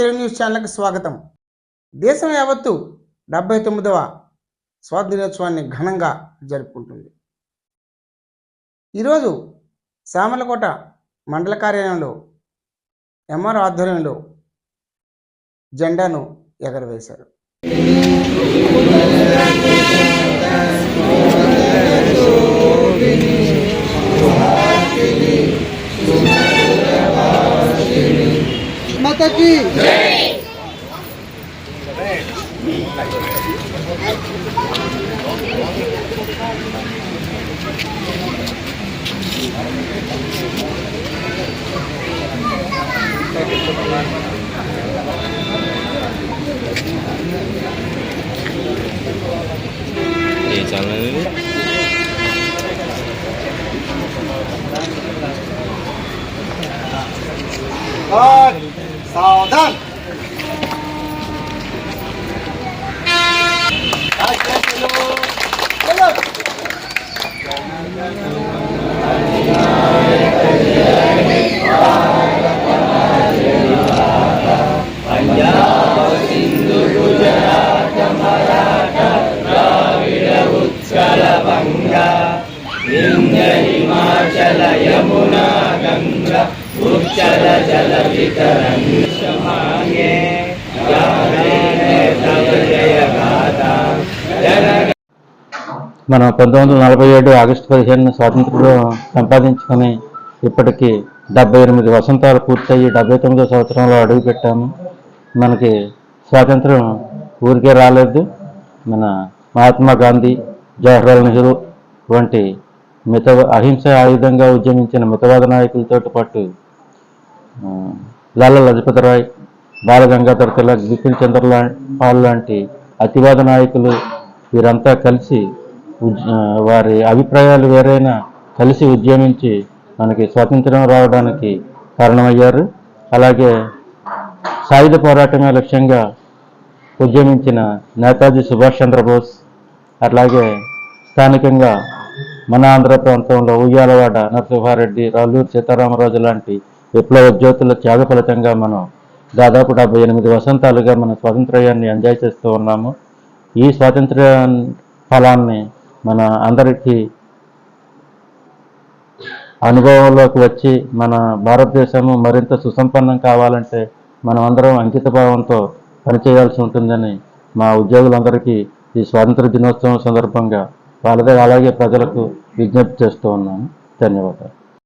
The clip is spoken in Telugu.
న్యూస్ ఛానల్కి స్వాగతం. దేశం యావత్తు డెబ్బై తొమ్మిదవ స్వాతంత్ర్యోత్సవాన్ని ఘనంగా జరుపుకుంటుంది. ఈరోజు సామలకోట మండల కార్యాలయంలో ఎంఆర్ ఆధ్వర్యంలో జెండాను ఎగరవేశారు. माता की ये चल रहा God. 爆弹。మనం పంతొమ్మిది వందల నలభై ఏడు ఆగస్టు పదిహేను స్వాతంత్రం సంపాదించుకొని ఇప్పటికి డెబ్బై ఎనిమిది వసంతాలు పూర్తయ్యి డెబ్బై తొమ్మిదో సంవత్సరంలో అడుగుపెట్టాము మనకి స్వాతంత్రం ఊరికే రాలేదు. మన మహాత్మా గాంధీ జవహర్లాల్ నెహ్రూ వంటి మిత అహింస ఆయుధంగా ఉద్యమించిన మితవాద నాయకులతో పాటు ఆ, లాలా లజపతి రాయ్ బాల గంగాధర్ తిలక్ బిపిన్ చంద్ర పాల్ లాంటి అతివాద నాయకులు వీరంతా కలిసి వారి అభిప్రాయాలు వేరైనా కలిసి ఉద్యమించి మనకి స్వాతంత్రం రావడానికి కారణమయ్యారు. అలాగే సాయుధ పోరాటమే లక్ష్యంగా ఉద్యమించిన నేతాజీ సుభాష్ చంద్రబోస్ అట్లాగే స్థానికంగా మన ఆంధ్ర ప్రాంతంలో ఉయ్యాలవాడ నరసింహారెడ్డి రాళ్ళూరు సీతారామరాజు లాంటి విప్లవ జ్యోతుల త్యాగ ఫలితంగా మనం దాదాపు డెబ్బై ఎనిమిది వసంతాలుగా మన స్వాతంత్ర్యాన్ని ఎంజాయ్ చేస్తూ ఉన్నాము. ఈ స్వాతంత్ర్య ఫలాన్ని మన అందరికీ అనుభవంలోకి వచ్చి మన భారతదేశము మరింత సుసంపన్నం కావాలంటే మనం అందరం అంకిత భావంతో పనిచేయాల్సి ఉంటుందని మా ఉద్యోగులందరికీ ఈ స్వాతంత్ర దినోత్సవం సందర్భంగా వాళ్ళదే అలాగే ప్రజలకు విజ్ఞప్తి చేస్తూ ఉన్నాను. ధన్యవాదాలు.